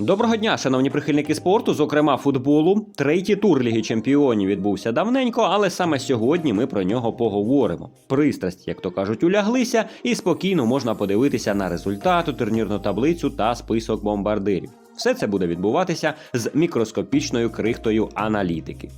Доброго дня, шановні прихильники спорту, зокрема футболу. Третій тур Ліги Чемпіонів відбувся давненько, але саме сьогодні ми про нього поговоримо. Пристрасть, як то кажуть, уляглися, і спокійно можна подивитися на результати, турнірну таблицю та список бомбардирів. Все це буде відбуватися з мікроскопічною крихтою аналітики.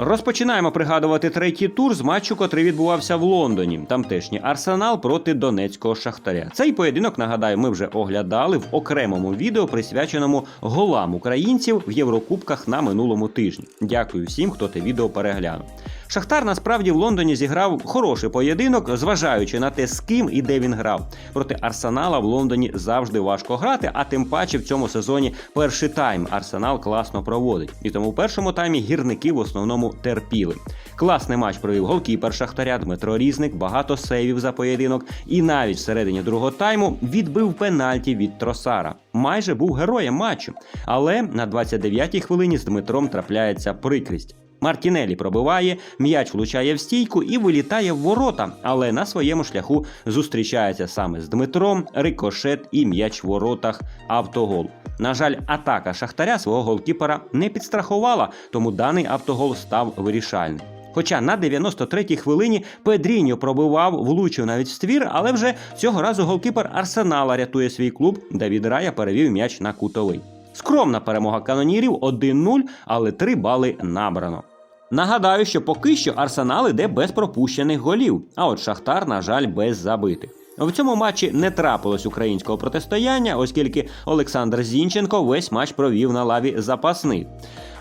Розпочинаємо пригадувати третій тур з матчу, котрий відбувався в Лондоні. Тамтешній арсенал проти донецького шахтаря. Цей поєдинок, нагадаю, ми вже оглядали в окремому відео, присвяченому голам українців в Єврокубках на минулому тижні. Дякую всім, хто те відео переглянув. Шахтар насправді в Лондоні зіграв хороший поєдинок, зважаючи на те, з ким і де він грав. Проти Арсенала в Лондоні завжди важко грати, а тим паче в цьому сезоні перший тайм Арсенал класно проводить. І тому в першому таймі гірники в основному терпіли. Класний матч провів голкіпер Шахтаря Дмитро Різник, багато сейвів за поєдинок, і навіть всередині другого тайму відбив пенальті від Тросара. Майже був героєм матчу. Але на 29-й хвилині з Дмитром трапляється прикрість. Мартінелі пробиває, м'яч влучає в стійку і вилітає в ворота, але на своєму шляху зустрічається саме з Дмитром, рикошет і м'яч в воротах автогол. На жаль, атака Шахтаря свого голкіпера не підстрахувала, тому даний автогол став вирішальним. Хоча на 93-й хвилині Педріньо пробивав, влучив навіть в ствір, але вже цього разу голкіпер Арсенала рятує свій клуб. Давід Рая перевів м'яч на кутовий. Скромна перемога канонірів 1-0, але 3 бали набрано. Нагадаю, що поки що Арсенал іде без пропущених голів, а от Шахтар, на жаль, без забитих. В цьому матчі не трапилось українського протистояння, оскільки Олександр Зінченко весь матч провів на лаві запасних.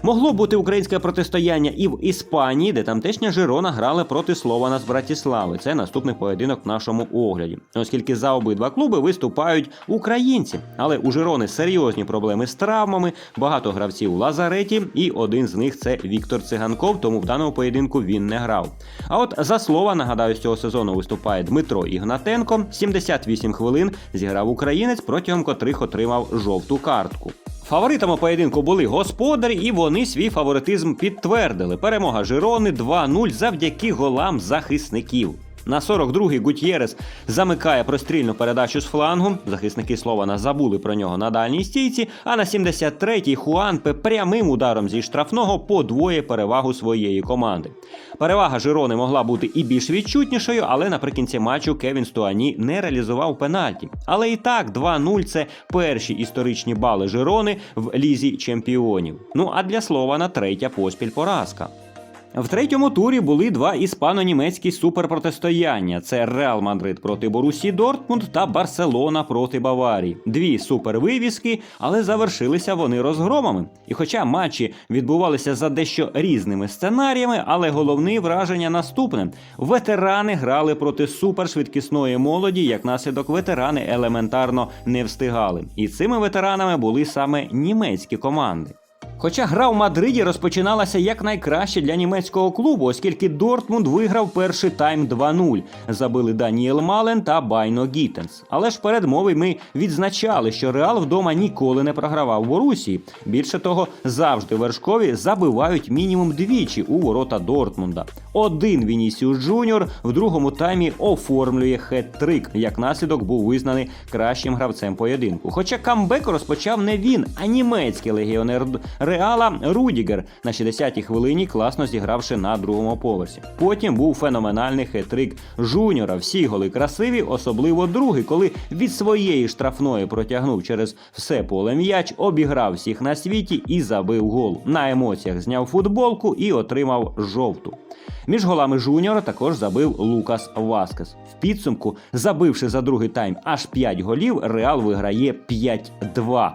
Могло бути українське протистояння і в Іспанії, де тамтешня Жирона грали проти Слована з Братіслави. Це наступний поєдинок в нашому огляді, оскільки за обидва клуби виступають українці. Але у Жирони серйозні проблеми з травмами, багато гравців у лазареті, і один з них це Віктор Циганков, тому в даному поєдинку він не грав. А от за слова, нагадаю, з цього сезону виступає Дмитро Ігнатенко. 78 хвилин зіграв українець, протягом котрих отримав жовту картку. Фаворитами поєдинку були господарі, і вони свій фаворитизм підтвердили. Перемога Жирони 2-0 завдяки голам захисників. На 42-й Гутєрес замикає прострільну передачу з флангу. Захисники Слована забули про нього на дальній стійці. А на 73-й Хуанпе прямим ударом зі штрафного подвоє перевагу своєї команди. Перевага Жирони могла бути і більш відчутнішою, але наприкінці матчу Кевін Стуані не реалізував пенальті. Але і так 2-0 це перші історичні бали Жирони в лізі чемпіонів. Ну а для Слована третя поспіль поразка. В третьому турі були два іспано-німецькі суперпротистояння: це Реал Мадрид проти Борусі Дортмунд та Барселона проти Баварії. Дві супервивіски, але завершилися вони розгромами. І хоча матчі відбувалися за дещо різними сценаріями, але головне враження наступне: ветерани грали проти супершвидкісної молоді, як наслідок ветерани елементарно не встигали. І цими ветеранами були саме німецькі команди. Хоча гра в Мадриді розпочиналася як найкраще для німецького клубу, оскільки Дортмунд виграв перший тайм 2-0. Забили Даніел Мален та Байно Гітенс. Але ж перед мовою ми відзначали, що Реал вдома ніколи не програвав Борусії. Більше того, завжди вершкові забивають мінімум двічі у ворота Дортмунда. Один Вінісіус Джуніор в другому таймі оформлює хет-трик. Як наслідок був визнаний кращим гравцем поєдинку. Хоча камбек розпочав не він, а німецький легіонер Реала Рудігер на 60-й хвилині, класно зігравши на другому поверсі. Потім був феноменальний хет-трик Жуніора. Всі голи красиві, особливо другий, коли від своєї штрафної протягнув через все поле м'яч, обіграв всіх на світі і забив гол. На емоціях зняв футболку і отримав жовту. Між голами Жуніора також забив Лукас Васкес. В підсумку, забивши за другий тайм аж 5 голів, Реал виграє 5-2.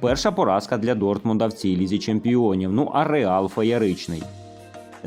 Перша поразка для Дортмунда в цій лізі чемпіонів. Ну а Реал феєричний.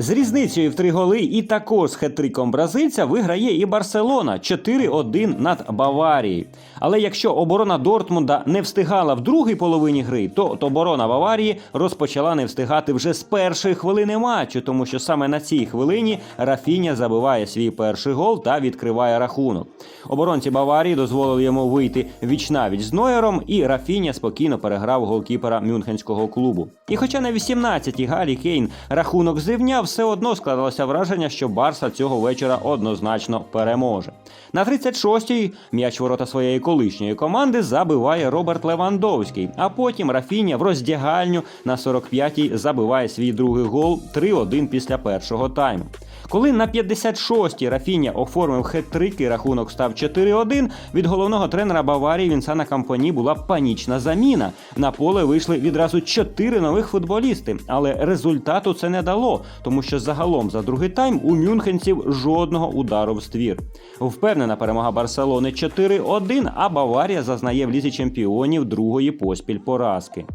З різницею в три голи і також з хет-триком бразильця виграє і Барселона 4-1 над Баварією. Але якщо оборона Дортмунда не встигала в другій половині гри, то оборона Баварії розпочала не встигати вже з першої хвилини матчу, тому що саме на цій хвилині Рафіня забиває свій перший гол та відкриває рахунок. Оборонці Баварії дозволили йому вийти віч-навіч з Нойером, і Рафіня спокійно переграв голкіпера мюнхенського клубу. І хоча на 18-й Галі Кейн рахунок зрівняв, все одно складалося враження, що Барса цього вечора однозначно переможе. На 36-й м'яч ворота своєї колишньої команди забиває Роберт Левандовський, а потім Рафіня в роздягальню на 45-й забиває свій другий гол 3-1 після першого тайму. Коли на 56-й Рафіня оформив хет-трик і рахунок став 4-1, від головного тренера Баварії Вінсана Кампані була панічна заміна. На поле вийшли відразу чотири нових футболісти, але результату це не дало, тому що загалом за другий тайм у мюнхенців жодного удару в ствір. Впевнена перемога Барселони 4-1, а Баварія зазнає в лізі чемпіонів другої поспіль поразки.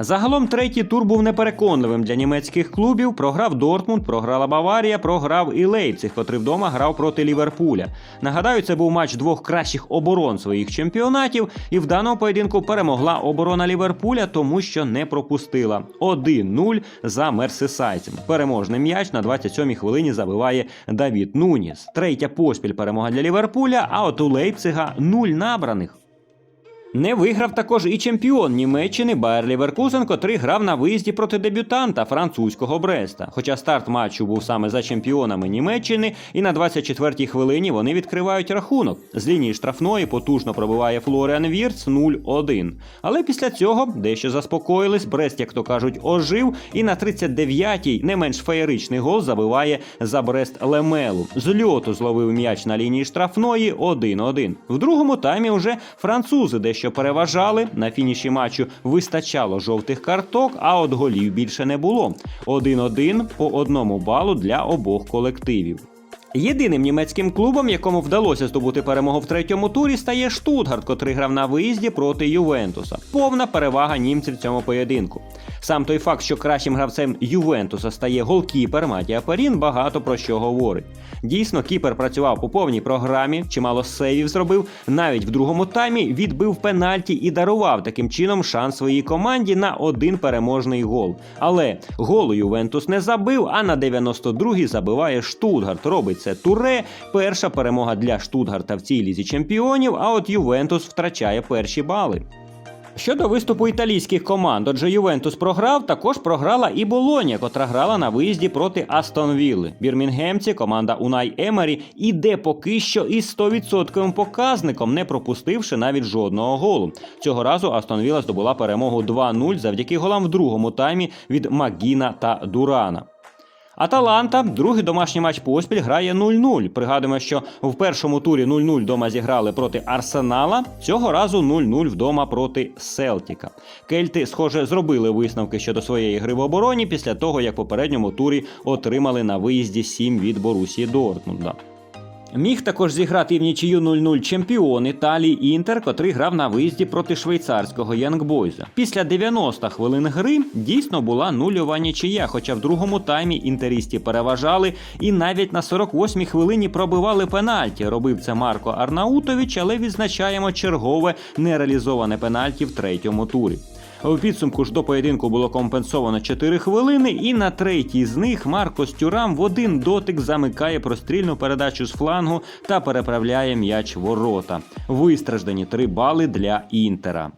Загалом третій тур був непереконливим для німецьких клубів. Програв Дортмунд, програла Баварія, програв і Лейпциг, котрий вдома грав проти Ліверпуля. Нагадаю, це був матч двох кращих оборон своїх чемпіонатів, і в даному поєдинку перемогла оборона Ліверпуля, тому що не пропустила 1-0 за Мерсисайцем. Переможний м'яч на 27-й хвилині забиває Давід Нуніс. Третя поспіль перемога для Ліверпуля, а от у Лейпцига нуль набраних. Не виграв також і чемпіон Німеччини Байер Ліверкузен, котрий грав на виїзді проти дебютанта французького Бреста. Хоча старт матчу був саме за чемпіонами Німеччини, і на 24-й хвилині вони відкривають рахунок. З лінії штрафної потужно пробиває Флоріан Вірц 0-1. Але після цього дещо заспокоїлись. Брест, як то кажуть, ожив, і на 39-й не менш феєричний гол забиває за Брест Лемелу. З льоту зловив м'яч на лінії штрафної 1-1. В другому таймі вже французи дещо що переважали. На фініші матчу вистачало жовтих карток, а от голів більше не було. 1-1 по одному балу для обох колективів. Єдиним німецьким клубом, якому вдалося здобути перемогу в третьому турі, стає Штутгарт, котрий грав на виїзді проти Ювентуса. Повна перевага німців в цьому поєдинку. Сам той факт, що кращим гравцем Ювентуса стає голкіпер Матія Перін, багато про що говорить. Дійсно, кіпер працював по повній програмі, чимало сейвів зробив. Навіть в другому таймі відбив пенальті і дарував таким чином шанс своїй команді на один переможний гол. Але голу Ювентус не забив, а на 92-й забиває Штутгарт. Робить це туре. Перша перемога для Штутгарта в цій лізі чемпіонів. А от Ювентус втрачає перші бали. Щодо виступу італійських команд, отже, Ювентус програв, також програла і Болонія, котра грала на виїзді проти Астон Вілли. Бірмінгемці, команда Унай Емері, іде поки що із 100% показником, не пропустивши навіть жодного голу. Цього разу Астон Вілла здобула перемогу 2-0 завдяки голам в другому таймі від Магіна та Дурана. Аталанта, другий домашній матч поспіль грає 0-0. Пригадуємо, що в першому турі 0-0 вдома зіграли проти Арсенала. Цього разу 0-0 вдома проти Селтіка. Кельти, схоже, зробили висновки щодо своєї гри в обороні після того, як в попередньому турі отримали на виїзді 7 від Борусії Дортмунда. Міг також зіграти в нічию 0-0 чемпіон Італії Інтер, котрий грав на виїзді проти швейцарського Янгбойза. Після 90 хвилин гри дійсно була нульова нічия, хоча в другому таймі інтерісті переважали і навіть на 48-й хвилині пробивали пенальті. Робив це Марко Арнаутович, але відзначаємо чергове нереалізоване пенальті в третьому турі. У підсумку ж до поєдинку було компенсовано 4 хвилини, і на третій з них Марко Стюрам в один дотик замикає прострільну передачу з флангу та переправляє м'яч ворота. Вистраждані 3 бали для Інтера.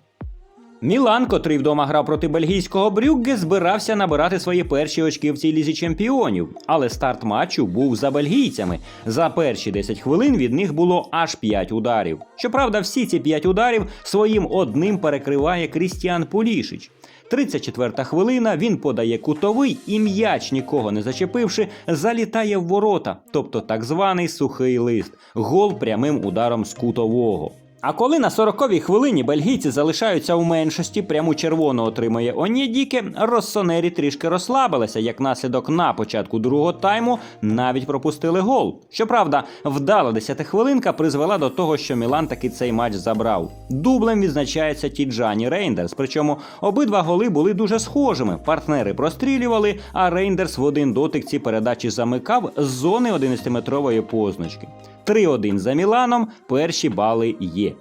Мілан, котрий вдома грав проти бельгійського Брюгге, збирався набирати свої перші очки в цій лізі чемпіонів, але старт матчу був за бельгійцями. За перші 10 хвилин від них було аж 5 ударів. Щоправда, всі ці 5 ударів своїм одним перекриває Крістіан Пулішич. 34-та хвилина він подає кутовий і м'яч, нікого не зачепивши, залітає в ворота, тобто так званий сухий лист, гол прямим ударом з кутового. А коли на 40-й хвилині бельгійці залишаються у меншості, пряму червону отримує Онєдіке, Россонері трішки розслабилися, як наслідок на початку другого тайму навіть пропустили гол. Щоправда, вдала 10 хвилинка призвела до того, що Мілан таки цей матч забрав. Дублем відзначається Тіджані Рейндерс, причому обидва голи були дуже схожими. Партнери прострілювали, а Рейндерс в один дотик ці передачі замикав з зони 11-метрової позначки. 3-1 за Міланом, перші бали є.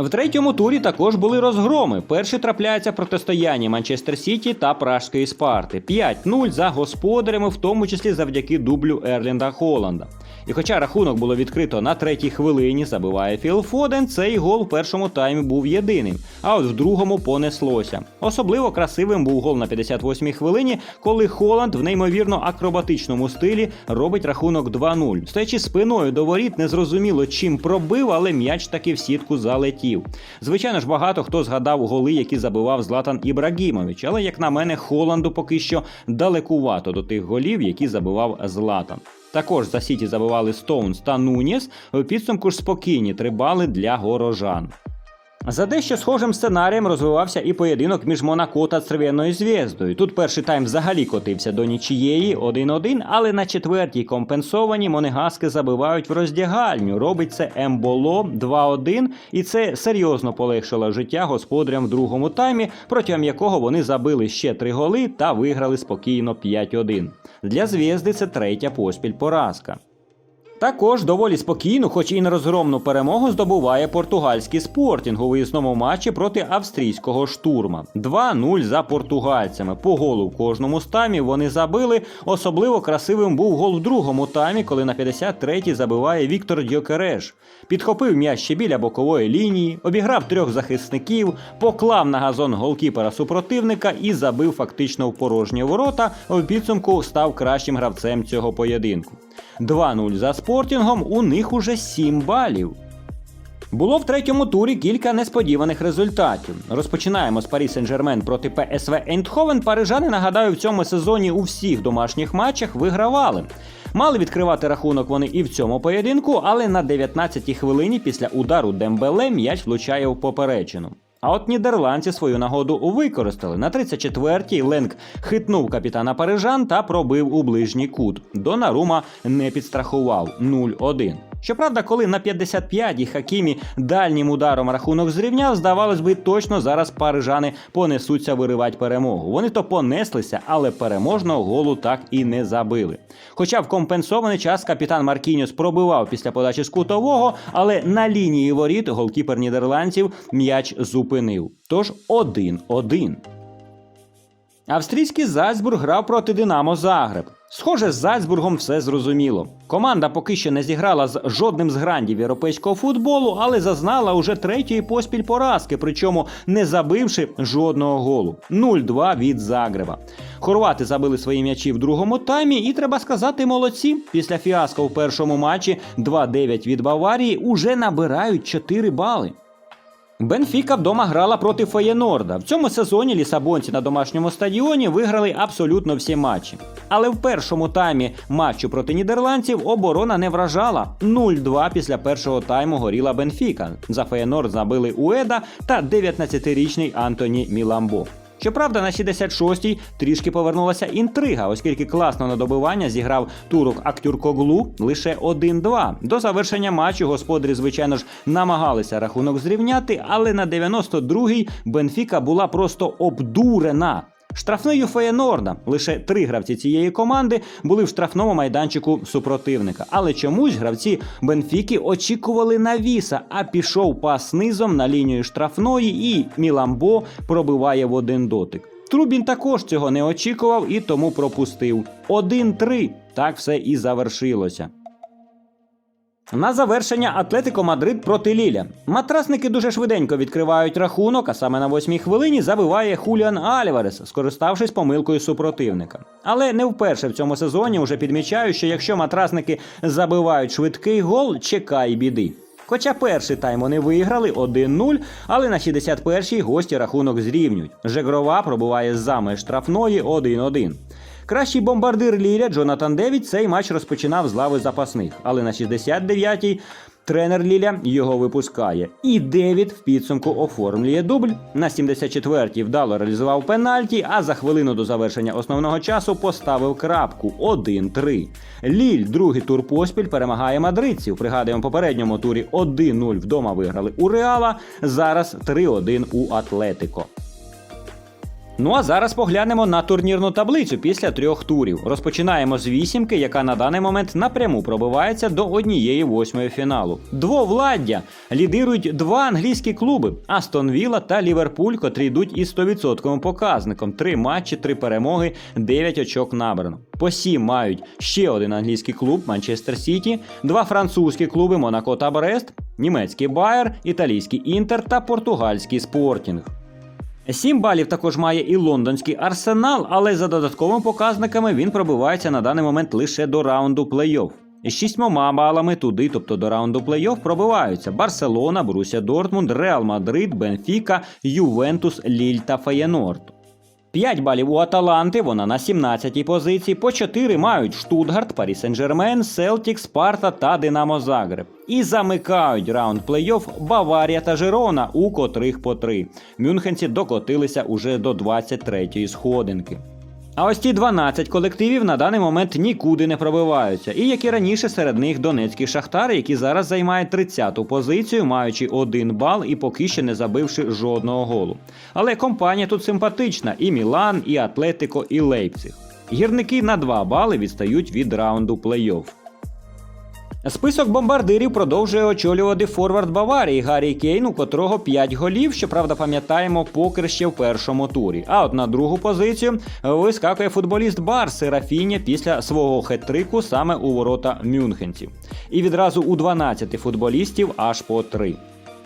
В третьому турі також були розгроми. Перший трапляється протистояння Манчестер Сіті та Пражської Спарти. 5-0 за господарями, в тому числі завдяки дублю Ерлінда Холланда. І хоча рахунок було відкрито на третій хвилині, забиває Філ Фоден, цей гол в першому таймі був єдиним, а от в другому понеслося. Особливо красивим був гол на 58-й хвилині, коли Холланд в неймовірно акробатичному стилі робить рахунок 2-0. Стоячи спиною до воріт, незрозуміло чим пробив, але м'яч таки в сітку залетів. Звичайно ж, багато хто згадав голи, які забивав Златан Ібрагімович, але як на мене, Холланду поки що далекувато до тих голів, які забивав Златан. Також за Сіті забивали Стоунс та Нуніс. У підсумку ж спокійні три бали для горожан. За дещо схожим сценарієм розвивався і поєдинок між Монако та Церв'яною зв'яздою. Тут перший тайм взагалі котився до нічієї 1-1, але на четвертій компенсовані монегаски забивають в роздягальню. Робить це Емболо 2-1, і це серйозно полегшило життя господарям в другому таймі, протягом якого вони забили ще три голи та виграли спокійно 5-1. Для зв'язди це третя поспіль поразка. Також доволі спокійну, хоч і нерозгромну перемогу здобуває португальський спортінг у виїзному матчі проти австрійського штурма. 2-0 за португальцями. По голу в кожному з таймів вони забили. Особливо красивим був гол в другому таймі, коли на 53-й забиває Віктор Дьокереш. Підхопив м'яч ще біля бокової лінії, обіграв трьох захисників, поклав на газон голкіпера супротивника і забив фактично в порожні ворота. В підсумку став кращим гравцем цього поєдинку. 2-0 за спортінгом, у них уже 7 балів. Було в третьому турі кілька несподіваних результатів. Розпочинаємо з Парі Сен-Жермен проти ПСВ Ейндховен. Парижани, нагадаю, в цьому сезоні у всіх домашніх матчах вигравали. Мали відкривати рахунок вони і в цьому поєдинку, але на 19-й хвилині після удару Дембеле м'яч влучає в поперечину. А от нідерландці свою нагоду використали. На 34-й Ленк хитнув капітана парижан та пробив у ближній кут. Донарума не підстрахував 0-1. Щоправда, коли на 55-й Хакімі дальнім ударом рахунок зрівняв, здавалось би, точно зараз парижани понесуться виривати перемогу. Вони то понеслися, але переможного голу так і не забили. Хоча в компенсований час капітан Маркіньос пробивав після подачі з кутового, але на лінії воріт голкіпер нідерландців м'яч зупинив. Тож 1-1. Австрійський Зальцбург грав проти Динамо Загреб. Схоже, з Зальцбургом все зрозуміло. Команда поки що не зіграла з жодним з грандів європейського футболу, але зазнала уже третьої поспіль поразки, причому не забивши жодного голу. 0-2 від Загреба. Хорвати забили свої м'ячі в другому таймі, і треба сказати, молодці. Після фіаско в першому матчі 2-9 від Баварії уже набирають 4 бали. Бенфіка вдома грала проти Феєнорда. В цьому сезоні лісабонці на домашньому стадіоні виграли абсолютно всі матчі. Але в першому таймі матчу проти нідерландців оборона не вражала. 0-2 після першого тайму горіла Бенфіка. За Феєнорд забили Уеда та 19-річний Антоні Міламбо. Щоправда, на 66-й трішки повернулася інтрига, оскільки класно на добивання зіграв турок Актюркоглу лише 1-2. До завершення матчу господарі, звичайно ж, намагалися рахунок зрівняти, але на 92-й Бенфіка була просто обдурена. Штрафною Феєнорда лише три гравці цієї команди були в штрафному майданчику супротивника. Але чомусь гравці Бенфіки очікували навіса, а пішов пас низом на лінію штрафної, і Міламбо пробиває в один дотик. Трубін також цього не очікував і тому пропустив. 1-3. Так все і завершилося. На завершення Атлетико Мадрид проти Ліля. Матрасники дуже швиденько відкривають рахунок, а саме на восьмій хвилині забиває Хуліан Альварес, скориставшись помилкою супротивника. Але не вперше в цьому сезоні вже підмічаю, що якщо матрасники забивають швидкий гол, чекай біди. Хоча перший тайм вони виграли 1-0, але на 61-й гості рахунок зрівнюють. Жегрова пробуває з меж штрафної 1-1. Кращий бомбардир Ліля Джонатан Девід цей матч розпочинав з лави запасних, але на 69-й тренер Ліля його випускає. І Девід в підсумку оформлює дубль. На 74-й вдало реалізував пенальті, а за хвилину до завершення основного часу поставив крапку 1-3. Ліль другий тур поспіль перемагає мадридців. Пригадуємо, попередньому турі 1-0 вдома виграли у Реала. Зараз 3-1 у Атлетико. Ну а зараз поглянемо на турнірну таблицю після трьох турів. Розпочинаємо з вісімки, яка на даний момент напряму пробивається до однієї восьмої фіналу. Двовладдя лідирують два англійські клуби: Астон Вілла та Ліверпуль, котрі йдуть із 100% показником. Три матчі, три перемоги, 9 очок набрано. По сім мають ще один англійський клуб Манчестер Сіті, два французькі клуби Монако та Брест, німецький Байер, італійський Інтер та португальський Спортінг. Сім балів також має і лондонський арсенал, але за додатковими показниками він пробивається на даний момент лише до раунду плей-офф. Шістьмома балами туди, тобто до раунду плей-офф, пробиваються Барселона, Боруся Дортмунд, Реал Мадрид, Бенфіка, Ювентус, Ліль та Феєнорд. 5 балів у Аталанти, вона на 17-й позиції. По 4 мають Штутгарт, Парі Сен-Жермен, Селтік, Спарта та Динамо Загреб. І замикають раунд плей-офф Баварія та Жирона, у котрих по 3. Мюнхенці докотилися уже до 23-ї сходинки. А ось ці 12 колективів на даний момент нікуди не пробиваються. І як і раніше, серед них донецький шахтар, які зараз займають 30-ту позицію, маючи один бал і поки ще не забивши жодного голу. Але компанія тут симпатична: і Мілан, і Атлетико, і Лейпциг. Гірники на 2 бали відстають від раунду плей-офф. Список бомбардирів продовжує очолювати форвард Баварії Гаррі Кейн, у котрого 5 голів. Щоправда, пам'ятаємо, покер ще в першому турі. А от на другу позицію вискакує футболіст Барси Рафіня після свого хет-трику саме у ворота мюнхенців. І відразу у 12 футболістів аж по 3.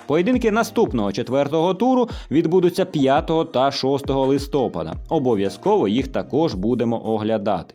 Поєдинки наступного четвертого туру відбудуться 5 та 6 листопада. Обов'язково їх також будемо оглядати.